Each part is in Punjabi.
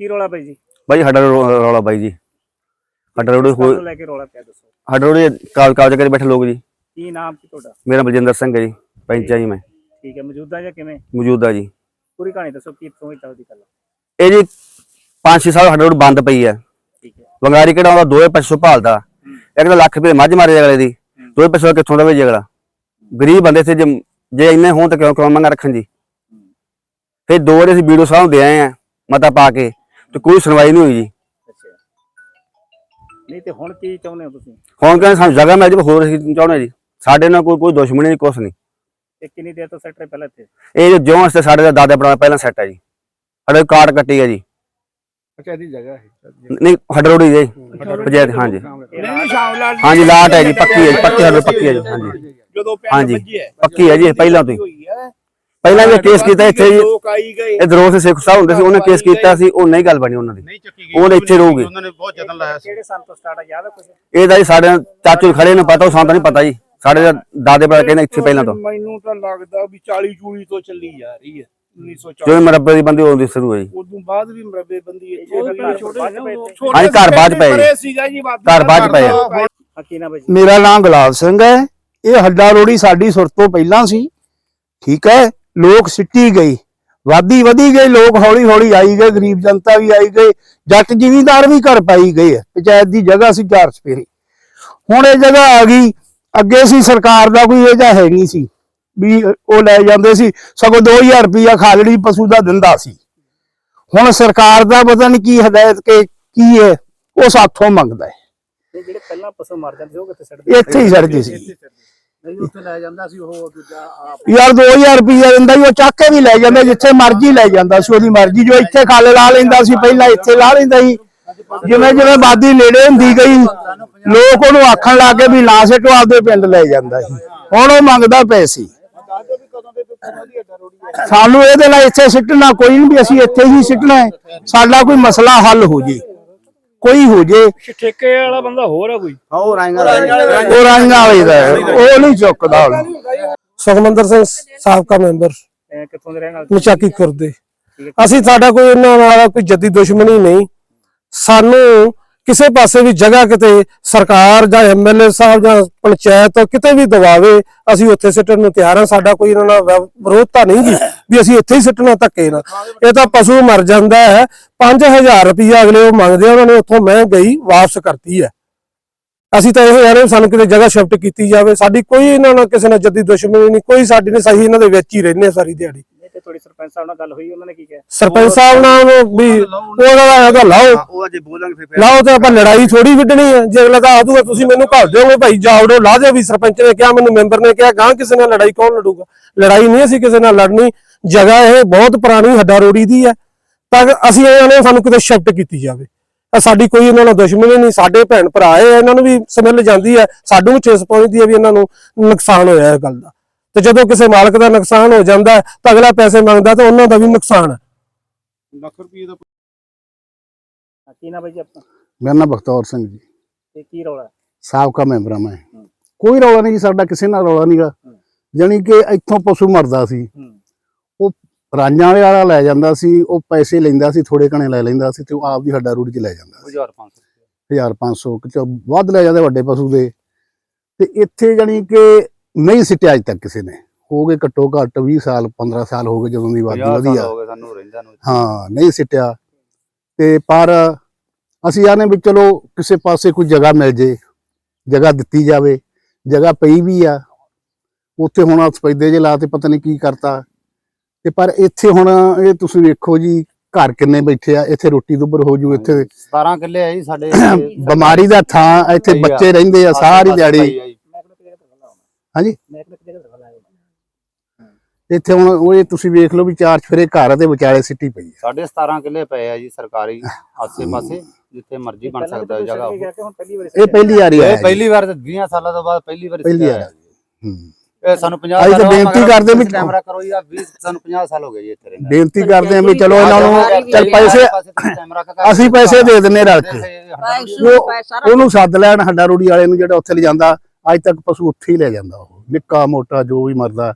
ਕੀ ਰੋਲਾ ਬਾਈ ਜੀ? ਬਾਈ ਸਾਡਾ ਰੌ- ਰੌਲਾ ਬਾਈ ਜੀ। ਸਾਡਾ ਨੂੰ ਲੈ ਕੇ ਰੋਲਾ ਪਿਆ ਦੱਸੋ। ਸਾਡਾ ਰੋਡ ਕਾਲ ਕਾਲ ਕਰੇ ਬੈਠੇ ਲੋਕ ਜੀ। ਕੀ ਨਾਮ ਕੀ ਤੁਹਾਡਾ? ਮੇਰਾ ਬਲਜਿੰਦਰ ਸਿੰਘ ਹੈ ਜੀ ਪੈਂਚਾ ਜੀ ਮੈਂ। ਠੀਕ ਹੈ ਮੌਜੂਦਾ ਜਾਂ ਕਿਵੇਂ? ਮੌਜੂਦਾ ਜੀ। ਪੂਰੀ ਕਹਾਣੀ ਦੱਸੋ ਕੀ ਤੋਂ ਚੱਲਦੀ ਗੱਲ? ਇਹ ਜੀ 5-6 ਸਾਲ ਸਾਡਾ ਰੋਡ ਬੰਦ ਪਈ ਹੈ। ਠੀਕ ਹੈ। ਵੰਗਾਰੀ ਕਿਹੜਾ ਆਉਂਦਾ ਦੋਏ ਪਸ਼ੂ ਭਾਲਦਾ। ਇੱਕ ਤਾਂ ਲੱਖ ਰੁਪਏ ਮੱਝ ਮਾਰੇ ਅਗਲੇ ਦੀ ਦੋਏ ਪਸ਼ੂ ਕਿੱਥੋਂ ਦਾ ਵੇਜੇ ਅਗਲਾ? ਗਰੀਬ ਬੰਦੇ ਸੀ ਜੇ ਜੇ ਇੰਨੇ ਹੋਣ ਤਾਂ ਕਿਉਂ ਕਿਉਂ ਮੰਗਾ ਰੱਖਣ ਜੀ? ਫਿਰ ਦੋ ਵਾਰੀ ਅਸੀਂ ਵੀਡੀਓ ਸਾਹਿਬ ਦੇ ਆਏ ਆ ਮਤਾ ਪਾ ਕੇ। ਤੇ ਕੋਈ ਸੁਣਵਾਈ ਨਹੀਂ ਹੋਈ ਜੀ। ਅੱਛਾ। ਨਹੀਂ ਤੇ ਹੁਣ ਕੀ ਚਾਹੁੰਦੇ ਹੋ ਤੁਸੀਂ? ਹੁਣ ਕਹਿੰਦੇ ਸਾਨੂੰ ਜਗ੍ਹਾ ਮਿਲ ਜਾਵੇ ਹੋਰ ਅਸੀਂ ਚਾਹੁੰਦੇ ਜੀ? ਸਾਡੇ ਨਾਲ ਕੋਈ ਕੋਈ ਦੁਸ਼ਮਣੀ ਨਹੀਂ ਕੁਛ ਨਹੀਂ। ਇਹ ਕਿੰਨੀ ਦੇਰ ਤੋਂ ਸੈਕਟਰ ਪਹਿਲਾਂ ਇੱਥੇ? ਇਹ ਜੋ ਜਿਉਂ ਅਸਤੇ ਸਾਡੇ ਦਾ ਦਾਦਾ ਬੜਾ ਪਹਿਲਾਂ ਸੈੱਟ ਹੈ ਜੀ। ਸਾਡੇ ਕਾਰਡ ਕੱਟੀ ਹੈ ਜੀ। ਅੱਛਾ ਇਹਦੀ ਜਗ੍ਹਾ ਹੈ। ਨਹੀਂ ਹਡਰੋੜੀ ਜੀ ਪੰਚਾਇਤ ਹਾਂਜੀ। ਹਾਂਜੀ ਲਾਟ ਹੈ ਜੀ ਪੱਕੀ ਹੈ ਜੀ ਪੱਕੀ ਹਡਰ ਪੱਕੀ ਹੈ ਜੀ ਹਾਂਜੀ। ਜਦੋਂ ਹਾਂਜੀ। ਪਿੰਡ ਵੱਜੀ ਹੈ ਪੱਕੀ ਹੈ ਜੀ ਇਹ ਪਹਿਲਾਂ ਤੋਂ ਹੀ। ਹੋਈ ਹੈ ਪਹਿਲਾਂ ਵੀ ਕੇਸ ਕੀਤਾ ਇੱਥੇ ਜੀ ਲੋਕ ਆਈ ਗਏ। ਇਹ ਦਰੋਸ ਸਿੱਖ ਸਾਹਿਬ ਹੁੰਦੇ ਸੀ ਉਹਨੇ ਕੇਸ ਕੀਤਾ ਸੀ ਉਹ ਨਹੀਂ ਗੱਲ ਬਣੀ ਉਹਨਾਂ ਦੀ। ਨਹੀਂ ਚੱਕੀ ਗਈ। ਉਹ ਇੱਥੇ ਰਹੂਗੀ ਉਹਨਾਂ ਨੇ ਬਹੁਤ ਯਤਨ ਲਾਇਆ ਸੀ। ਕਿਹੜੇ ਸਾਲ ਤੋਂ ਸਟਾਰਟ ਆ ਯਾਦ ਹੈ ਕੁਝ ਇਹ ਤਾਂ ਜੀ ਸਾਡੇ ਚਾਚੂ ਖੜੇ ਨੂੰ ਪਤਾ ਉਹ ਸਾਨੂੰ ਤਾਂ ਨਹੀਂ ਪਤਾ ਜੀ। ਸਾਡੇ ਦਾ ਦਾਦੇ ਬੜਾ ਕਹਿੰਦੇ ਇੱਥੇ ਪਹਿਲਾਂ ਤੋਂ। ਮੈਨੂੰ ਤਾਂ ਲੱਗਦਾ ਵੀ 40 ਚੂਲੀ ਤੋਂ ਚੱਲੀ ਜਾ ਰਹੀ ਹੈ 1940 ਜਿਵੇਂ ਮਰੱਬੇ ਦੀ ਬੰਦੀ ਹੋਣੀ ਸ਼ੁਰੂ ਹੋਈ। ਉਦੋਂ ਬਾਅਦ ਵੀ ਮਰਬੇ ਬੰਦੀ ਇੱਥੇ ਹੈ। ਘਰ ਬਾਅਦ ਚ ਪਏ। ਜੀ ਘਰ ਬਾਅਦ ਚ ਪਏ। ਆ। ਆ ਕੀ ਨਾ ਬਾਈ ਜੀ? ਮੇਰਾ ਨਾਮ ਗੁਲਾਬ ਸਿੰਘ ਹੈ। ਇਹ ਹੱਡਾ ਰੋੜੀ ਸਾਡੀ ਸੁਰ ਤੋਂ ਪਹਿਲਾਂ ਸੀ। ਠੀਕ ਹੈ? ਲੋਕ ਸਿੱਟੀ ਗਈ ਵਾਦੀ ਵਧੀ ਗਈ ਲੋਕ ਹੌਲੀ ਹੌਲੀ ਆਈ ਗਏ ਗਰੀਬ ਜਨਤਾ ਵੀ ਆਈ ਗਈ ਜੱਟ ਜ਼ਿਮੀਂਦਾਰ ਵੀ ਘਰ ਪਾਈ ਗਏ। ਪੰਚਾਇਤ ਦੀ ਜਗ੍ਹਾ ਸੀ ਚਾਰ ਸਪੇਰੇ ਹੁਣ ਇਹ ਜਗ੍ਹਾ ਆ ਗਈ ਅੱਗੇ ਸੀ ਸਰਕਾਰ ਦਾ ਕੋਈ ਇਹ ਜਿਹਾ ਹੈ ਨਹੀਂ ਸੀ ਵੀ ਉਹ ਲੈ ਜਾਂਦੇ ਸੀ ਸਗੋਂ 2000 ਰੁਪਇਆ ਖਾਲੜੀ ਪਸ਼ੂ ਦਾ ਦਿੰਦਾ ਸੀ। ਹੁਣ ਸਰਕਾਰ ਦਾ ਪਤਾ ਨਹੀਂ ਕੀ ਹਦਾਇਤ ਕੇ ਕੀ ਹੈ ਉਹ ਸਾਥੋਂ ਮੰਗਦਾ ਹੈ। ਜਿਹੜੇ ਪਹਿਲਾਂ ਪਸ਼ੂ ਮਰ ਜਾਂਦੇ ਸੀ ਉਹ ਕਿੱਥੇ ਛੱਡਦੇ ਇੱਥੇ ਹੀ ਸੜਦੇ ਸੀ। ਨਹੀਂ, ਉੱਥੇ ਲੈ ਜਾਂਦਾ ਸੀ ਉਹ ਦੂਜਾ ਆਪ। ਯਾਰ 2000 ਰੁਪਇਆ ਦਿੰਦਾ ਸੀ, ਉਹ ਚੱਕ ਕੇ ਵੀ ਲੈ ਜਾਂਦਾ, ਜਿੱਥੇ ਮਰਜ਼ੀ ਲੈ ਜਾਂਦਾ ਸੀ, ਉਹਦੀ ਮਰਜ਼ੀ, ਜੋ ਇੱਥੇ ਖੱਲ ਲਾ ਲੈਂਦਾ ਸੀ, ਪਹਿਲਾਂ ਇੱਥੇ ਲਾ ਲੈਂਦਾ ਸੀ। ਜਿਵੇਂ ਜਿਵੇਂ ਬਾਦੀ ਨੇੜੇ ਹੁੰਦੀ ਗਈ, ਲੋਕ ਉਹਨੂੰ ਆਖਣ ਲੱਗੇ ਵੀ ਨਾ ਸਿੱਟੋ ਆਪਦੇ ਪਿੰਡ ਲੈ ਜਾਂਦਾ ਸੀ। ਹੁਣ ਉਹ ਮੰਗਦਾ ਪੈਸੇ ਸਾਨੂੰ ਇਹਦੇ ਨਾਲ ਇੱਥੇ ਸਿੱਟਣਾ ਕੋਈ ਨਹੀਂ ਵੀ ਅਸੀਂ ਇੱਥੇ ਹੀ ਸਿੱਟਣਾ ਹੈ। ਸਾਡਾ ਕੋਈ ਮਸਲਾ ਹੱਲ ਹੋ ਜੇ। ਕੋਈ ਹੋ ਜੇ। ਠੇਕੇ ਵਾਲਾ ਬੰਦਾ ਹੋਰ ਆ ਕੋਈ? ਉਹ ਰਾਂਗਾ ਉਹ ਰਾਂਝਾ ਵਾਲੀ। ਦਾ ਹੈ, ਉਹ ਨਹੀਂ ਚੁੱਕਦਾ। ਹੁਣ। ਸੁਖਮੰਦਰ ਸਿੰਘ ਸਾਬਕਾ ਮੈਂਬਰ। ਕਿੱਥੋਂ ਦੇ ਰਹਿਣ ਵਾਲੇ? ਮਚਾਕੀ ਖੁਰਦੇ ਅਸੀਂ ਸਾਡਾ ਕੋਈ ਇਹਨਾਂ ਨਾਲ ਕੋਈ ਜੱਦੀ ਦੁਸ਼ਮਣੀ ਨਹੀਂ। ਸਾਨੂੰ ਕਿਸੇ ਪਾਸੇ ਵੀ ਜਗ੍ਹਾ ਕਿਤੇ ਸਰਕਾਰ ਜਾਂ ਐਮਐਲਏ ਸਾਹਿਬ ਜਾਂ ਪੰਚਾਇਤ ਕਿਤੇ ਵੀ ਦਵਾਵੇ ਅਸੀਂ ਉੱਥੇ ਸਿੱਟਣ ਨੂੰ ਤਿਆਰ ਹਾਂ। ਸਾਡਾ ਕੋਈ ਇਹਨਾਂ ਨਾਲ ਵਿ- ਵਿਰੋਧਤਾ ਨਹੀਂ ਗੀ ਵੀ ਅਸੀਂ ਇੱਥੇ ਹੀ ਸਿੱਟਣਾ ਧੱਕੇ ਨਾ ਇਹ ਤਾਂ ਪਸ਼ੂ ਮਰ ਜਾਂਦਾ ਹੈ। 5000 ਰੁਪਇਆ ਅਗਲੇ ਉਹ ਮੰਗਦੇ ਆ, ਉਹਨਾਂ ਨੇ ਉੱਥੋਂ ਮੈਂ ਗਈ ਵਾਪਸ ਕਰਤੀ ਹੈ। ਅਸੀਂ ਤਾਂ ਇਹ ਯਾਰ ਸਾਨੂੰ ਕਿਤੇ ਜਗ੍ਹਾ ਸ਼ਿਫਟ ਕੀਤੀ ਜਾਵੇ। ਸਾਡੀ ਕੋਈ ਇਹਨਾਂ ਨਾਲ ਕਿਸੇ ਨਾਲ ਜੱਦੀ ਦੁਸ਼ਮਣੀ ਨਹੀਂ, ਕੋਈ ਸਾਡੀ ਨਹੀਂ ਸਹੀ ਇਹਨਾਂ ਦੇ ਵਿੱਚ ਹੀ ਰਹਿੰਦੇ ਸਾਰੀ ਦਿਹਾੜੀ। ਤੇ ਤੁਹਾਡੀ ਸਰਪੰਚ ਸਾਹਿਬ ਨਾਲ ਗੱਲ ਹੋਈ ਉਹਨਾਂ ਨੇ ਕੀ ਕਿਹਾ? ਸਰਪੰਚ ਸਾਹਿਬ ਨਾਲ ਵੀ ਉਹਦਾ ਹੈਗਾ ਲਾਓ। ਉਹ ਅਜੇ ਬੋਲਾਂਗੇ ਫਿਰ ਲਾਓ ਤੇ ਆਪਾਂ ਲੜਾਈ ਥੋੜੀ ਵਿੱਢਣੀ ਹੈ। ਜੇ ਅਗਲਾ ਤਾਂ ਆਦੂਗਾ ਤੁਸੀਂ ਮੈਨੂੰ ਘੱਲ ਦਿਓਗੇ ਭਾਈ ਜਾਵੜੋ ਲਾ ਦਿਓ ਵੀ ਸਰਪੰਚ ਨੇ ਕਿਹਾ ਮੈਨੂੰ ਮੈਂਬਰ ਨੇ ਕਿਹਾ ਗਾਂ ਕਿਸੇ ਨਾਲ ਲੜਾਈ ਕੌਣ ਲੜੂਗਾ? ਲੜਾਈ ਨਹੀਂ ਅਸੀਂ ਕਿਸੇ ਨਾਲ ਲੜਨੀ। ਜਗ੍ਹਾ ਇਹ ਬਹੁਤ ਪੁਰਾਣੀ ਹੱਡਾ ਰੋੜੀ ਦੀ ਹੈ। ਤਾਂ ਅਸੀਂ ਇਹਨਾਂ ਨੇ ਸਾਨੂੰ ਕਿਤੇ ਸ਼ਿਫਟ ਕੀਤੀ ਜਾਵੇ। ਸਾਡੀ ਕੋਈ ਇਹਨਾਂ ਨਾਲ ਦੁਸ਼ਮਣੀ ਨਹੀਂ। ਸਾਡੇ ਭੈਣ ਭਰਾ ਹੈ ਇਹਨਾਂ ਨੂੰ ਵੀ ਸਮਝ ਜਾਂਦੀ ਹੈ। ਸਾਨੂੰ ਵੀ ਚੇਸ ਪਹੁੰਚਦੀ ਹੈ ਵੀ ਇਹਨਾਂ ਨੂੰ ਨੁਕਸਾਨ ਹੋਇਆ ਇਹ ਗੱਲ ਦਾ। ਤੇ ਜਦੋਂ ਕਿਸੇ ਮਾਲਕ ਦਾ ਨੁਕਸਾਨ ਹੋ ਜਾਂਦਾ ਤਾਂ ਅਗਲਾ ਪੈਸੇ ਮੰਗਦਾ ਤਾਂ ਉਹਨਾਂ ਦਾ ਵੀ ਨੁਕਸਾਨ ਹੈ। ਲੱਖ ਰੁਪਏ ਦਾ ਕੀ ਨਾ ਬਾਈ ਜੀ ਆਪਣਾ? ਮੇਰਾ ਨਾਮ ਬਖਤੌਰ ਸਿੰਘ ਜੀ। ਤੇ ਕੀ ਰੋਲਾ ਸਾਬਕਾ ਮੈਂਬਰ ਹਾਂ ਮੈਂ। ਕੋਈ ਰੌਲਾ ਨਹੀਂ ਜੀ ਸਾਡਾ ਕਿਸੇ ਨਾਲ ਰੌਲਾ ਨਹੀਂਗਾ ਜਾਣੀ ਕਿ ਇੱਥੋਂ ਪਸ਼ੂ ਮਰਦਾ ਸੀ। ਉਹ ਰਾਂਝਾਂ ਵਾਲੇ ਵਾਲਾ ਲੈ ਜਾਂਦਾ ਸੀ ਉਹ ਪੈਸੇ ਲੈਂਦਾ ਸੀ ਥੋੜੇ ਕਣੇ ਲੈ ਲੈਂਦਾ ਸੀ ਤੇ ਉਹ ਆਪ ਦੀ ਹੱਡਾ ਰੂੜੀ 'ਚ ਲੈ ਜਾਂਦਾ ਸੀ। 1500 1500 ਕਿ ਵੱਧ ਲੈ ਜਾਂਦੇ ਵੱਡੇ ਪਸ਼ੂ ਦੇ। ਤੇ ਇੱਥੇ ਜਾਣੀ ਕਿ ਨਹੀਂ ਸਿੱਟਿਆ ਅਜ ਤੱਕ ਕਿਸੇ ਨੇ। ਹੋ ਗਏ ਘੱਟੋ ਘੱਟ 20 ਸਾਲ 15 ਸਾਲ ਹੋ ਗਏ ਜਦੋਂ ਦੀ ਵਾਦੀ ਵਧੀ ਆ। ਹੋ ਗਏ ਸਾਨੂੰ ਰਹਿੰਦਾ ਨੂੰ। ਹਾਂ ਨਹੀਂ ਸਿੱਟਿਆ। ਤੇ ਪਰ ਅਸੀਂ ਆਨੇ ਵੀ ਚਲੋ ਕਿਸੇ ਪਾਸੇ ਕੋਈ ਜਗ੍ਹਾ ਮਿਲ ਜੇ ਜਗ੍ਹਾ ਦਿੱਤੀ ਜਾਵੇ ਜਗ੍ਹਾ ਪਈ ਵੀ ਆ। ਉੱਥੇ ਹੁਣ ਸਪੈਦੇ ਜੇ ਲਾ ਤੇ ਪਤਾ ਨਹੀਂ ਕੀ ਕਰਤਾ। ਤੇ ਪਰ ਇੱਥੇ ਹੁਣ ਇਹ ਤੁਸੀਂ ਵੇਖੋ ਜੀ ਘਰ ਕਿੰਨੇ ਬੈਠੇ ਆ ਇੱਥੇ ਰੋਟੀ ਦੁੱਬਰ ਹੋ ਜੂ ਇੱਥੇ 17 ਕਿੱਲੇ ਆ ਜੀ ਸਾਡੇ ਬਿਮਾਰੀ ਦਾ ਥਾਂ ਇੱਥੇ। ਬੱਚੇ ਰਹਿੰਦੇ ਆ ਸਾਰੀ ਦਿਹਾੜੀ ਮੈਂ ਕਿਹਨੇ ਕਿਹੜੇ ਤਰ੍ਹਾਂ ਲਾਉਣਾ ਹਾਂਜੀ। ਇੱਥੇ ਹੁਣ ਉਹ ਇਹ ਤੁਸੀਂ ਵੇਖ ਲਓ ਵੀ ਚਾਰ ਚਫੇਰੇ ਘਰ ਦੇ ਵਿਚਾਲੇ ਸਿੱਟੀ ਪਈ ਆ। ਸਾਡੇ 17 ਕਿੱਲੇ ਪਏ ਆ ਜੀ ਸਰਕਾਰੀ ਆਸੇ ਪਾਸੇ ਜਿੱਥੇ ਮਰਜ਼ੀ ਬਣ ਸਕਦਾ ਹੈ ਜਗ੍ਹਾ ਇਹ ਪਹਿਲੀ ਵਾਰੀ ਆਇਆ ਇਹ ਪਹਿਲੀ ਵਾਰ ਤੇ 20 ਸਾਲਾਂ ਤੋਂ ਬਾਅਦ ਪਹਿਲੀ ਵਾਰ ਪਹਿਲੀ ਵਾਰ ਹੂੰ। ਇਹ ਸਾਨੂੰ 50 ਅਸੀਂ ਤਾਂ ਸਾਲ ਹੋ ਗਏ ਬੇਨਤੀ ਕਰਦੇ ਵੀ- ਕੈਮਰਾ ਕਰੋ ਜੀ ਆ 20 ਸਾਨੂੰ 50 ਸਾਲ ਹੋ ਗਏ ਜੀ ਇੱਥੇ ਰਹਿੰਦੇ ਬੇਨਤੀ ਕਰਦੇ ਆ ਵੀ ਚਲੋ ਇਹਨਾਂ ਨੂੰ ਚੱਲ ਪੈਸੇ ਅਸੀਂ ਪੈਸੇ ਦੇ ਦਿੰਨੇ ਰਲ ਕੇ। ਉਹ- ਉਹਨੂੰ ਸੱਦ ਲੈਣ ਹੱਡਾ ਰੂੜੀ ਵਾਲੇ ਨੂੰ ਜਿਹੜਾ ਉੱਥੇ ਲਿਜਾਂਦਾ। ਅੱਜ ਤੱਕ ਪਸ਼ੂ ਉੱਥੇ ਹੀ ਲੈ ਜਾਂਦਾ ਉਹ ਨਿੱਕਾ ਮੋਟਾ ਜੋ ਵੀ ਮਰਦਾ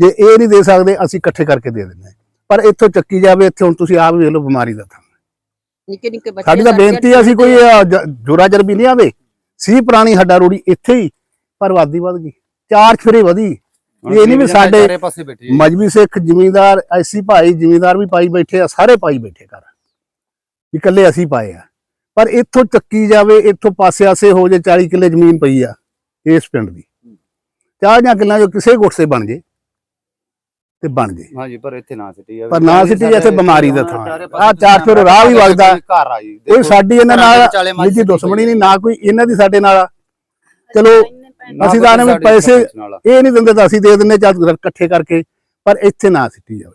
ਜੇ ਇਹ ਨਹੀਂ ਦੇ ਸਕਦੇ ਅਸੀਂ ਇਕੱਠੇ ਕਰਕੇ ਦੇ ਦਿੰਨੇ ਪਰ ਇੱਥੋਂ ਚੱਕੀ ਜਾਵੇ ਇੱਥੇ ਹੁਣ ਤੁਸੀਂ ਆਪ ਵੇਖ ਲਓ ਬਿਮਾਰੀ ਦਾ ਥਾਂ। ਨਿੱਕੇ ਨਿੱਕੇ ਬੱਚੇ ਸਾਡੀ ਤਾਂ ਬੇਨਤੀ ਆ ਅਸੀਂ ਕੋਈ ਜੋਰਾ ਜਰਬੀ ਨਹੀਂ ਆਵੇ। ਸੀ ਪੁਰਾਣੀ ਹੱਡਾ ਰੋੜੀ ਇੱਥੇ ਹੀ ਪਰ ਵਾਦੀ ਵੱਧ ਗਈ। ਚਾਰ ਛੁਰੇ ਵਧੀ। ਇਹ ਨਹੀਂ ਵੀ ਸਾਡੇ। ਮਜਬੀ ਸਿੱਖ ਜ਼ਿਮੀਂਦਾਰ ਐਸੀ ਭਾਈ ਜ਼ਿਮੀਂਦਾਰ ਵੀ ਪਾਈ ਬੈਠੇ ਆ ਸਾਰੇ ਪਾਈ ਬੈਠੇ ਘਰ। ਵੀ ਇਕੱਲੇ ਅਸੀਂ ਪਾਏ ਆ। ਪਰ ਇੱਥੋਂ ਚੱਕੀ ਜਾਵੇ ਇੱਥੋਂ ਪਾਸੇ ਆਸੇ ਹੋ ਜੇ 40 ਕਿੱਲੇ ਜ਼ਮੀਨ ਪਈ ਆ। ਇਸ ਪਿੰਡ ਦੀ। ਚਾਹ ਜਾਂ ਕਿੱਲਾਂ ਜੋ ਕਿਸੇ ਗੁੱਸੇ ਬਣ ਜੇ ਤੇ ਬਣ ਜੇ ਹਾਂਜੀ ਪਰ ਇੱਥੇ ਨਾ ਸਿੱਟੀ ਜਾਵੇ। ਪਰ ਨਾ ਸਿੱਟੀ ਇੱਥੇ ਬਿਮਾਰੀ ਦਾ ਥਾਂ ਚਾਰੇ ਆ ਚਾਰ ਛੁਰ ਰਾਹ ਵੀ ਵਗਦਾ। ਘਰ ਆ ਜੀ। ਇਹ ਸਾਡੀ ਇਹਨਾਂ ਨਾਲ ਨਿੱਜੀ ਦੁਸ਼ਮਣੀ ਨਹੀਂ ਨਾ ਕੋਈ ਇਹਨਾਂ ਦੀ ਸਾਡੇ ਨਾਲ ਆ। ਚਲੋ ਨਾ ਅਸੀਂ ਤਾਂ ਵੀ ਸਾਡੇ ਪੈਸੇ। ਇਹ ਨਹੀਂ ਦਿੰਦੇ ਤਾਂ ਅਸੀਂ ਦੇ ਦਿੰਦੇ ਚੱਲ ਇਕੱਠੇ ਕਰਕੇ ਪਰ ਇੱਥੇ ਨਾ ਸਿੱਟੀ ਜਾਵੇ।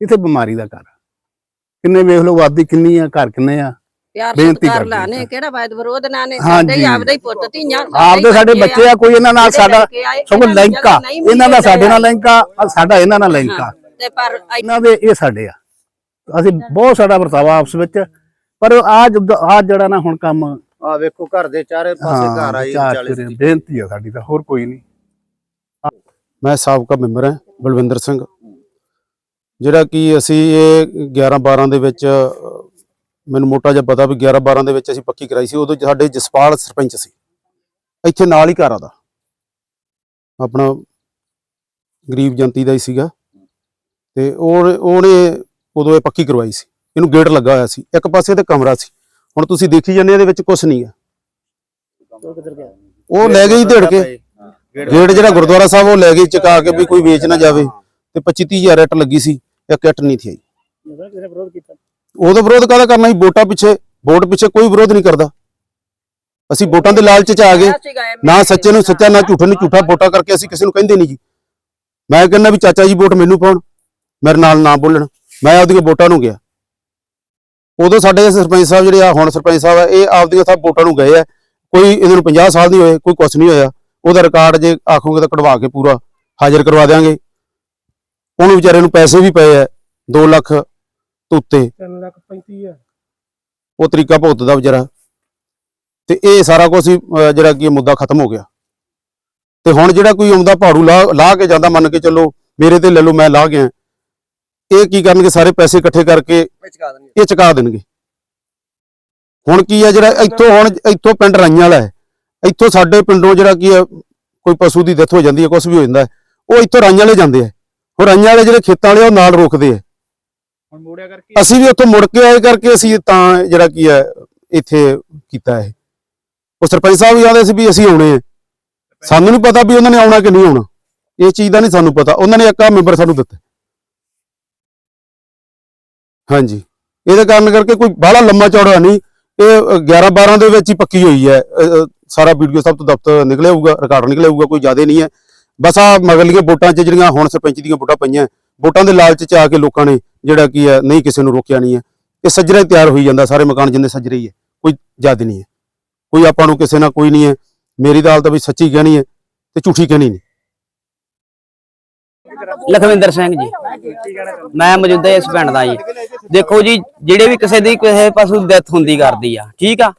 ਇੱਥੇ ਬਿਮਾਰੀ ਦਾ ਘਰ। ਕਿੰਨੇ ਵੇਖ ਲਓ ਆਬਾਦੀ ਕਿੰਨੀ ਆ ਘਰ ਕਿੰਨੇ ਆ। ਪਿਆਰ ਬੇਨਤੀ ਸਤਿਕਾਰ ਕਰਦੇ ਲਾਣੇ। ਕਿਹੜਾ ਵਾਇਦ ਵਿਰੋਧ ਨਾ ਨੇ ਹਾਂਜੀ। ਸਾਡੇ ਹੀ ਆਪਦੇ ਹੀ ਪੁੱਤ ਧੀਆਂ ਆਪਦੇ ਸਾਡੇ ਬੱਚੇ ਆ। ਕੋਈ ਇਹਨਾਂ ਨਾਲ ਸਾਡਾ ਸਗੋਂ ਲਿੰਕ ਆ ਇਹਨਾਂ ਦਾ ਸਾਡੇ ਨਾਲ ਲਿੰਕ ਆ ਸਾਡਾ ਇਹਨਾਂ ਨਾਲ ਲਿੰਕ ਆ ਤੇ ਪਰ ਇਹਨਾਂ ਦੇ ਇਹ ਸਾਡੇ ਆ। ਅਸੀਂ ਬਹੁਤ ਸਾਡਾ ਵਰਤਾਵਾ ਆਪਸ ਵਿੱਚ ਪਰ ਆ ਆ ਜਿਹੜਾ ਨਾ ਹੁਣ ਕੰਮ ਆ ਵੇਖੋ ਘਰ ਦੇ ਚਾਰੇ ਪਾਸੇ ਘਰ ਆ ਜੀ ਚਾਰ ਵਿਚਾਲੇ ਚੁਰੇ, ਬੇਨਤੀ ਆ ਸਾਡੀ ਤਾਂ ਹੋਰ ਕੋਈ ਨਹੀਂ। ਮੈਂ ਸਾਬਕਾ ਮੈਂਬਰ ਹਾਂ ਬਲਵਿੰਦਰ ਸਿੰਘ। ਜਿਹੜਾ ਕਿ ਅਸੀਂ ਇਹ 11 12 ਦੇ ਵਿੱਚ ਅਹ, ਮੈਨੂੰ ਮੋਟਾ ਜਿਹਾ ਪਤਾ ਵੀ 11 12 ਦੇ ਵਿੱਚ ਅਸੀਂ ਪੱਕੀ ਕਰਾਈ ਸੀ, ਉਦੋਂ ਸਾਡੇ ਜਸਪਾਲ ਸਰਪੰਚ ਸੀ। ਇੱਥੇ ਨਾਲ ਹੀ ਘਰ ਆਦਾ ਆਪਣਾ ਗਰੀਬ ਜਨਤੀ ਦਾ ਹੀ ਸੀਗਾ। ਤੇ ਉਹ ਉਹਨੇ ਉਦੋਂ ਇਹ ਪੱਕੀ ਕਰਵਾਈ ਸੀ। ਇਹਨੂੰ ਗੇਟ ਲੱਗਾ ਹੋਇਆ ਸੀ। ਇੱਕ ਪਾਸੇ ਤੇ ਕਮਰਾ ਸੀ। ਹੁਣ ਤੁਸੀਂ ਦੇਖੀ ਜਾਂਦੇ ਇਹਦੇ ਵਿੱਚ ਕੁਝ ਨਹੀਂ ਆ ਉਹ ਲੈ ਗਈ ਢੇੜ ਕੇ। ਗੇਟ ਜਿਹੜਾ ਗੁਰਦੁਆਰਾ ਸਾਹਿਬ, ਉਹ ਲੈ ਗਈ ਚਕਾ ਕੇ ਵੀ ਕੋਈ ਵੇਚ ਨਾ ਜਾਵੇ। ਤੇ 25 30000 ਰੇਟ ਲੱਗੀ ਸੀ। ਇੱਕ ਇੱਟ ਨਹੀਂ ਥੀ ਆਈ। ਕੀਤਾ। ਉਹਦਾ ਵਿਰੋਧ ਕਾਹਦਾ ਕਰਨਾ ਸੀ? ਵੋਟਾਂ ਪਿੱਛੇ ਵੋਟ ਪਿੱਛੇ ਕੋਈ ਵਿਰੋਧ ਨਹੀਂ ਕਰਦਾ। ਅਸੀਂ ਵੋਟਾਂ ਦੇ ਲਾਲਚ 'ਚ ਆ ਗਏ। ਨਾ ਸੱਚੇ ਨੂੰ ਸੱਚਾ ਨਾ ਝੂਠੇ ਨੂੰ ਝੂਠਾ ਵੋਟਾਂ ਕਰਕੇ ਅਸੀਂ ਕਿਸੇ ਨੂੰ ਕਹਿੰਦੇ ਨਹੀਂ ਜੀ। ਮੈਂ ਕਹਿੰਦਾ ਵੀ ਚਾਚਾ ਜੀ ਵੋਟ ਮੈਨੂੰ ਪਾਉਣ। ਮੇਰੇ ਨਾਲ ਨਾ ਬੋਲਣ। ਮੈਂ ਆਪਦੀਆਂ ਵੋਟਾਂ ਨੂੰ ਗਿਆ। ਉਦੋਂ ਸਾਡੇ ਸਰਪੰਚ ਸਾਹਿਬ ਜਿਹੜੇ ਆ ਹੁਣ ਸਰਪੰਚ ਸਾਹਿਬ ਆ ਇਹ ਆਪਦੀਆਂ ਸਭ ਵੋਟਾਂ ਨੂੰ ਗਏ ਆ। ਕੋਈ ਇਹਨਾਂ ਨੂੰ 50 ਸਾਲ ਨਹੀਂ ਹੋਏ ਕੋਈ ਕੁਛ ਨਹੀਂ ਹੋਇਆ। ਉਹਦਾ ਰਿਕਾਰਡ ਜੇ ਆਖੋਗੇ ਤਾਂ ਕਢਵਾ ਕੇ ਪੂਰਾ ਹਾਜ਼ਰ ਕਰਵਾ ਦਿਆਂਗੇ। ਉਹਨੂੰ ਵਿਚਾਰੇ ਨੂੰ ਪੈਸੇ ਵੀ ਪਏ ਆ 2 ਲੱਖ ਤੋਂ ਉੱਤੇ। 3 ਲੱਖ 35 ਆ ਉਹ ਤਰੀਕਾ ਭੁਗਤਦਾ ਵਿਚਾਰਾ। ਤੇ ਇਹ ਸਾਰਾ ਕੁਝ ਜਿਹੜਾ ਕਿ ਮੁੱਦਾ ਖਤਮ ਹੋ ਗਿਆ। ਤੇ ਹੁਣ ਜਿਹੜਾ ਕੋਈ ਆਉਂਦਾ ਪਹਾੜੂ ਲਾ ਲਾ ਕੇ ਜਾਂਦਾ ਮੰਨ ਕੇ ਚੱਲੋ ਮੇਰੇ ਤੇ ਲੈ ਲਓ ਮੈਂ ਲਾ ਗਿਆ। ਇਹ ਕੀ ਕਰਨਗੇ? ਸਾਰੇ ਪੈਸੇ ਇਕੱਠੇ ਕਰਕੇ ਇਹ ਚੁਕਾ ਦੇਣਗੇ। ਹੁਣ ਕੀ ਹੈ ਜਿਹੜਾ ਇੱਥੋਂ ਹੁਣ ਇੱਥੋਂ ਪਿੰਡ ਰਾਈਆਂ ਵਾਲਾ ਹੈ। ਇੱਥੋਂ ਸਾਡੇ ਪਿੰਡੋਂ ਜਿਹੜਾ ਕੀ ਹੈ ਕੋਈ ਪਸ਼ੂ ਦੀ ਡੈਥ ਹੋ ਜਾਂਦੀ ਹੈ ਕੁਝ ਵੀ ਹੋ ਜਾਂਦਾ ਹੈ, ਉਹ ਇੱਥੋਂ ਰਾਈਆਂ ਵਾਲੇ ਜਾਂਦੇ ਆ। ਉਹ ਰਾਈਆਂ ਵਾਲੇ ਜਿਹੜੇ ਖੇਤਾਂ ਵਾਲੇ ਉਹ ਨਾਲ ਰੋਕਦੇ ਆ। ਹੁਣ ਮੋੜਿਆ ਕਰਕੇ ਅਸੀਂ ਵੀ ਉੱਥੋਂ ਮੁੜ ਕੇ ਆਏ ਕਰਕੇ ਅਸੀਂ ਤਾਂ ਜਿਹੜਾ ਕੀ ਹੈ ਇੱਥੇ ਕੀਤਾ ਹੈ ਉਹ ਸਰਪੰਚ ਸਾਹਿਬ ਵੀ ਆਉਂਦੇ ਸੀ ਵੀ ਅਸੀਂ ਆਉਣੇ ਆ। ਸਾਨੂੰ ਨਹੀਂ ਪਤਾ ਵੀ ਉਹਨਾਂ ਨੇ ਆਉਣਾ ਕਿ ਨਹੀਂ ਆਉਣਾ। ਇਹ ਚੀਜ਼ ਦਾ ਨਹੀਂ ਸਾਨੂੰ ਪਤਾ। ਉਹਨਾਂ ਨੇ ਇੱਕ ਆ ਮੈਂਬਰ ਸਾਨੂੰ ਦਿੱਤਾ। ਹਾਂਜੀ। ਇਹਦੇ ਕਾਰਨ ਕਰਕੇ ਕੋਈ ਬਾਹਲਾ ਲੰਮਾ ਚੌੜਾ ਨਹੀਂ ਇਹ 11 12 ਦੇ ਵਿੱਚ ਹੀ ਪੱਕੀ ਹੋਈ ਹੈ। ਸਾਰਾ ਵੀਡੀਓ ਸਭ ਤੋਂ ਦਫ਼ਤਰ ਨਿਕਲਿਆ ਹੋਊਗਾ ਰਿਕਾਰਡ ਨਿਕਲਿਆ ਹੋਊਗਾ ਕੋਈ ਜ਼ਿਆਦਾ ਨਹੀਂ ਹੈ। ਬਸ ਆ ਮਗਰਲੀਆਂ ਵੋਟਾਂ 'ਚ ਜਿਹੜੀਆਂ ਹੁਣ ਸਰਪੰਚ ਦੀਆਂ ਵੋਟਾਂ ਪਈਆਂ ਵੋਟਾਂ ਦੇ ਲਾਲਚ 'ਚ ਆ ਕੇ ਲੋਕਾਂ ਨੇ ਜਿਹੜਾ ਕੀ ਹੈ, ਨਹੀਂ ਕਿਸੇ ਨੂੰ ਰੋਕਿਆ ਨਹੀਂ ਹੈ। ਇਹ ਸੱਜਰੇ ਤਿਆਰ ਹੋਈ ਜਾਂਦਾ, ਸਾਰੇ ਮਕਾਨ ਜਿੰਨੇ ਸੱਜਰੇ ਹੀ ਹੈ, ਕੋਈ ਜ਼ਿਆਦਾ ਨਹੀਂ ਹੈ। ਕੋਈ ਆਪਾਂ ਨੂੰ ਕਿਸੇ ਨਾਲ ਕੋਈ ਨਹੀਂ ਹੈ, ਮੇਰੀ ਤਾਂ ਵੀ ਸੱਚੀ ਕਹਿਣੀ ਹੈ ਤੇ ਝੂਠੀ ਕਹਿਣੀ ਨਹੀਂ। ਲਖਵਿੰਦਰ ਸਿੰਘ ਜੀ, ਮੈਂ ਮੌਜੂਦਾ ਇਸ ਪਿੰਡ ਦਾ ਜੀ। ਦੇਖੋ ਜੀ, ਜਿਹੜੇ ਵੀ ਕਿਸੇ ਦੀ ਕਿਸੇ ਪਸ਼ੂ ਡੈਥ ਹੁੰਦੀ ਕਰਦੀ ਆ, ਠੀਕ ਆ?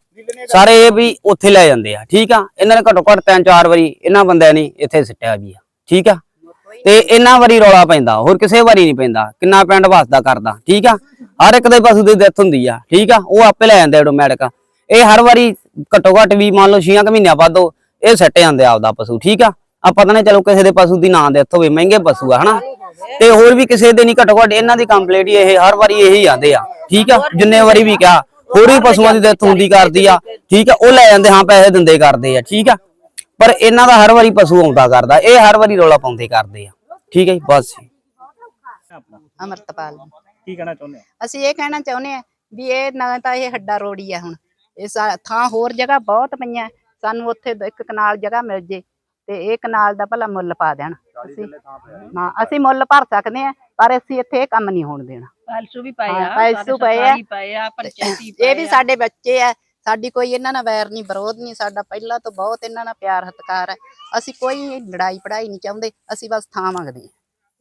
ਸਾਰੇ ਇਹ ਵੀ ਉੱਥੇ ਲੈ ਜਾਂਦੇ ਆ, ਠੀਕ ਆ? ਇਹਨਾਂ ਨੇ ਘੱਟੋ ਘੱਟ ਤਿੰਨ ਚਾਰ ਵਾਰੀ ਇਹਨਾਂ ਬੰਦਿਆਂ ਨੇ ਇੱਥੇ ਸਿੱਟਿਆ ਵੀ ਆ, ਠੀਕ ਆ? ਤੇ ਇਹਨਾਂ ਵਾਰੀ ਰੌਲਾ ਪੈਂਦਾ, ਹੋਰ ਕਿਸੇ ਵਾਰੀ ਨਹੀਂ ਪੈਂਦਾ, ਕਿੰਨਾ ਪਿੰਡ ਵਸਦਾ ਕਰਦਾ, ਠੀਕ ਆ? ਹਰ ਇੱਕ ਦੇ ਪਸ਼ੂ ਦੀ ਡੈਥ ਹੁੰਦੀ ਆ, ਠੀਕ ਆ? ਉਹ ਆਪੇ ਲੈ ਜਾਂਦੇ ਆਟੋਮੈਟਿਕ ਇਹ ਹਰ ਵਾਰੀ ਘੱਟੋ ਘੱਟ ਵੀ ਮੰਨ ਲਓ 6 ਮਹੀਨਿਆਂ ਬਾਅਦੋਂ ਇਹ ਸੱਟ ਜਾਂਦੇ ਆਪਦਾ ਪਸ਼ੂ, ਠੀਕ ਆ? ਆ ਪਤਾ ਨਹੀਂ ਚਲੋ ਕਿਸੇ ਦੇ ਪਸ਼ੂ ਦੀ ਨਾਂ ਡੈਥ ਹੋਵੇ, ਮਹਿੰਗੇ ਪਸ਼ੂ ਆ, ਹਨਾ? ਤੇ ਹੋਰ ਵੀ ਕਿਸੇ ਦੇ ਨਹੀਂ ਘੱਟੋ ਘੱਟ ਇਹਨਾਂ ਦੀ ਕੰਪਲੀਟ ਹੀ ਇਹ, ਹਰ ਵਾਰੀ ਇਹੀ ਆਂਦੇ ਆ, ਠੀਕ ਆ? ਜਿੰਨੇ ਵਾਰੀ ਵੀ ਕਿਹਾ, ਹੋਰ ਵੀ ਪਸ਼ੂਆਂ ਦੀ ਡੈਥ ਹੁੰਦੀ ਕਰਦੀ ਆ, ਠੀਕ ਆ? ਉਹ ਲੈ ਜਾਂਦੇ, ਹਾਂ, ਪੈਸੇ ਦਿੰਦੇ ਕਰਦੇ ਆ, ਠੀਕ ਆ? ਪਰ ਇਹਨਾਂ ਦਾ ਹਰ ਵਾਰੀ ਪਸ਼ੂ ਆਉਂਦਾ ਕਰਦਾ, ਇਹ ਹਰ ਵਾਰੀ ਰੌਲਾ ਪਾਉਂਦੇ ਕਰਦੇ ਆ। ਠੀਕ ਹੈ ਜੀ ਬਸ ਜੀ। ਅਮਰਤਪਾਲ। ਕੀ ਕਹਿਣਾ ਚਾਹੁੰਦੇ ਆ ਅਸੀਂ ਇਹ ਕਹਿਣਾ ਚਾਹੁੰਦੇ ਆ ਵੀ ਇਹ ਨਾ ਤਾਂ ਇਹ ਹੱਡਾ ਰੋੜੀ ਆ ਹੁਣ। ਇਹ ਸਾ- ਥਾਂ ਹੋਰ ਜਗ੍ਹਾ ਬਹੁਤ ਪਈਆਂ। ਸਾਨੂੰ ਉੱਥੇ ਦ- ਇੱਕ ਕਨਾਲ ਜਗ੍ਹਾ ਮਿਲ ਜੇ ਤੇ ਇਹ ਕਨਾਲ ਦਾ ਭਲਾ ਮੁੱਲ ਪਾ ਦੇਣ। ਅਸੀਂ ਹਾਂ ਅਸੀਂ ਮੁੱਲ ਭਰ ਸਕਦੇ ਆ ਪਰ ਅਸੀਂ ਇੱਥੇ ਇਹ ਕੰਮ ਨਹੀਂ ਹੋਣ ਦੇਣਾ। ਪੈਲਸੂ ਵੀ ਪਏ ਹਾਂ, ਆ ਪੈਲਸੂ ਪਏ ਆ। ਸਰਕਾਰੀ ਪਏ ਆ ਪੰਚਾਇਤੀ ਇਹ ਵੀ ਸਾਡੇ ਬੱਚੇ ਆ। ਸਾਡੀ ਕੋਈ ਇਹਨਾਂ ਨਾਲ ਵੈਰ ਨਹੀਂ ਵਿਰੋਧ ਨਹੀਂ ਸਾਡਾ ਪਹਿਲਾਂ ਤੋਂ ਬਹੁਤ ਇਹਨਾਂ ਨਾਲ ਪਿਆਰ ਹਤਕਾਰ ਹੈ। ਅਸੀਂ ਕੋਈ ਲੜਾਈ ਪੜਾਈ ਨਹੀਂ ਚਾਹੁੰਦੇ ਅਸੀਂ ਬਸ ਥਾਂ ਮੰਗਦੇ ਆ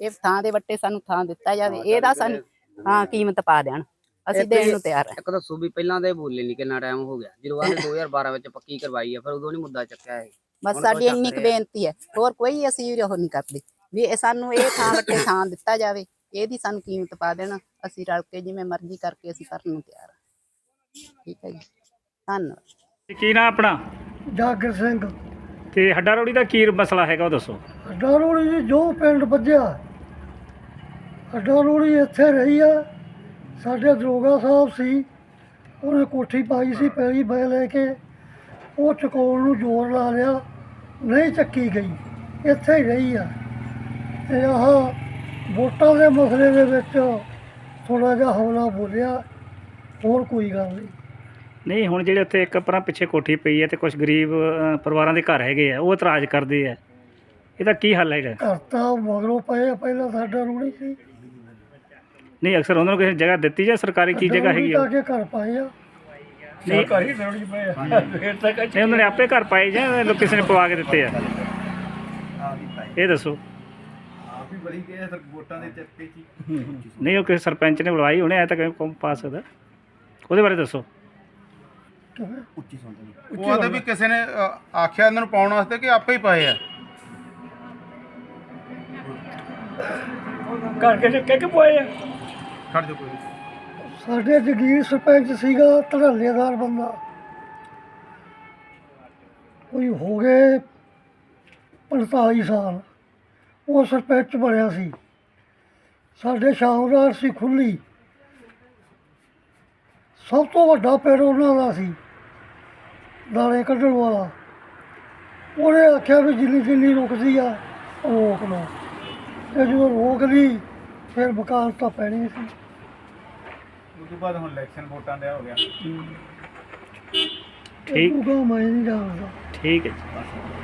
ਇਹ ਥਾਂ ਦੇ ਵੱਟੇ ਸਾਨੂੰ ਥਾਂ ਦਿੱਤਾ ਜਾਵੇ ਇਹਦਾ ਸਾਨੂੰ ਹਾਂ ਕੀਮਤ ਪਾ ਦੇਣ। ਅਸੀਂ ਦੇਣ ਨੂੰ ਤਿਆਰ ਆ ਇੱਕ ਦੱਸੋ ਵੀ ਪਹਿਲਾਂ ਤਾਂ ਇਹ ਬੋਲੇ ਨਹੀਂ ਕਿੰਨਾ ਟਾਈਮ ਹੋ ਗਿਆ। ਜਦੋਂ ਆਨੇ 2012 ਵਿੱਚ ਪੱਕੀ ਕਰਵਾਈ ਆ ਫਿਰ ਉਦੋਂ ਨਹੀਂ ਮੁੱਦਾ ਚੱਕਿਆ ਇਹ। ਬਸ ਸਾਡੀ ਇੰਨੀ ਕੁ। ਬੇਨਤੀ ਹੈ। ਹੋਰ ਕੋਈ ਅਸੀਂ ਉਹ ਨਹੀਂ ਕਰਦੇ। ਵੀ ਇਹ ਸਾਨੂੰ ਇਹ ਥਾਂ ਵੱਟੇ ਥਾਂ ਦਿੱਤਾ ਜਾਵੇ ਇਹਦੀ ਸਾਨੂੰ ਕੀਮਤ ਪਾ ਦੇਣ। ਅਸੀਂ ਰਲ ਕੇ ਜਿਵੇਂ ਮਰਜ਼ੀ ਕਰਕੇ ਅਸੀਂ ਕਰਨ ਨੂੰ ਤਿਆਰ ਹਾਂ। ਠੀਕ ਹੈ ਜੀ। ਧੰਨਵਾਦ। ਕੀ ਨਾਂ ਆਪਣਾ? ਜਾਗਰ ਸਿੰਘ। ਤੇ ਹੱਡਾ ਰੋੜੀ ਦਾ ਕੀ ਮਸਲਾ ਹੈਗਾ ਉਹ ਦੱਸੋ। ਅੱਡਾ ਰੋੜੀ ਜੀ ਜੋ ਪਿੰਡ ਵੱਜਿਆ ਅੱਡਾ ਰੋੜੀ ਇੱਥੇ ਰਹੀ ਆ। ਸਾਡੇ ਦਰੋਗਾ ਸਾਹਿਬ ਸੀ ਉਹਨੇ ਕੋਠੀ ਪਾਈ ਸੀ ਪੈਰੀ ਬੈ ਲੈ ਕੇ ਉਹ ਚੁਕਾਉਣ ਨੂੰ ਜ਼ੋਰ ਲਾ ਲਿਆ ਨਹੀਂ ਚੱਕੀ ਗਈ ਇੱਥੇ ਹੀ ਰਹੀ ਆ। ਤੇ ਆਹ ਵੋਟਾਂ ਦੇ ਮਸਲੇ ਦੇ ਵਿੱਚ ਥੋੜਾ ਜਿਹਾ ਹੌਲਾ ਬੋਲਿਆ ਹੋਰ ਕੋਈ ਗੱਲ ਨਹੀਂ। ਨਹੀਂ ਹੁਣ ਜਿਹੜੇ ਉੱਥੇ ਇੱਕ ਪਰਾਂ ਪਿੱਛੇ ਕੋਠੀ ਪਈ ਹੈ ਤੇ ਕੁਝ ਗਰੀਬ ਅ, ਪਰਿਵਾਰਾਂ ਦੇ ਘਰ ਹੈਗੇ ਆ ਉਹ ਇਤਰਾਜ਼ ਕਰਦੇ ਆ। ਇਹਦਾ ਕੀ ਹੱਲ ਹੈਗਾ? ਘਰ ਤਾਂ ਮਗਰੋਂ ਪਏ ਆ, ਪਹਿਲਾਂ ਸਾਡਾ ਰੋੜੀ ਸੀ। ਨਹੀਂ ਅਕਸਰ ਉਹਨਾਂ ਨੂੰ ਕਿਸੇ ਜਗ੍ਹਾ ਦਿੱਤੀ ਜਾਂ ਸਰਕਾਰੀ ਕੀ ਜਗ੍ਹਾ ਹੈਗੀ ਆ? ਕੇ ਘਰ ਪਾਏ ਆ। ਨਹੀਂ। ਘਰ ਹੀ ਰੋੜੀ ਪਏ ਆ। ਫੇਰ ਤੱਕ ਨਹੀਂ ਉਹਨਾਂ ਨੇ ਆਪੇ ਘਰ ਪਾਏ ਜਾਂ ਲੋਕ ਕਿਸੇ ਨੇ ਪਵਾ ਕੇ ਦਿੱਤੇ ਆ? ਇਹ ਦੱਸੋ। ਨਹੀਂ ਉਹ ਕਿਸੇ ਸਰਪੰਚ ਨੇ ਬੁਲਵਾਈ ਉਹਨੇ ਐ ਤਾਂ ਕਿਵੇਂ ਕੌਣ ਪਾ ਸਕਦਾ ਉਹਦੇ ਬਾਰੇ ਦੱਸੋ। ਉਹ ਆਦੇ ਵੀ ਕਿਸੇ ਨੇ ਅ, ਆਖਿਆ ਇਹਨਾਂ ਨੂੰ ਪਾਉਣ ਵਾਸਤੇ ਕਿ ਆਪੇ ਹੀ ਪਾਏ ਆ। ਘਰ ਕੇ ਕਹਿ ਕੇ ਪੋਏ ਆ? ਖੜ ਜਾ ਕੋਈ ਸਾਡੇ ਜਗੀਰ ਸਰਪੰਚ ਸੀਗਾ ਧੜੱਲੇਦਾਰ ਬੰਦਾ। ਕੋਈ ਹੋ ਗਏ 45 ਸਾਲ ਉਹ ਸਰਪੰਚ ਬਣਿਆ ਸੀ। ਸਾਡੇ ਸ਼ਾਹਰਾਰ ਸੀ ਖੁੱਲੀ ਸਭ ਤੋਂ ਵੱਡਾ ਪਿੰਡ ਉਹਨਾਂ ਦਾ ਸੀ। ਦਾਣੇ ਕੱਢਣ ਵਾਲਾ। ਉਹਨੇ ਆਖਿਆ ਵੀ ਜਿੰਨੀ ਜਿੰਨੀ ਰੁਕਦੀ ਆ ਉਹ ਰੋਕ ਲਓ। ਤੇ ਜਦੋਂ ਰੋਕ ਲਈ ਫਿਰ ਮਕਾਨ ਤਾਂ ਪੈਣੀ ਸੀ। ਉਸ ਤੋਂ ਬਾਅਦ ਹੁਣ ਇਲੈਕਸ਼ਨ ਵੋਟਾਂ ਦਾ ਹੋ ਗਿਆ। ਠੀਕ। ਉਹ ਮੈਂ ਨਹੀਂ ਜਾਣਦਾ। ਠੀਕ ਹੈ ਜੀ।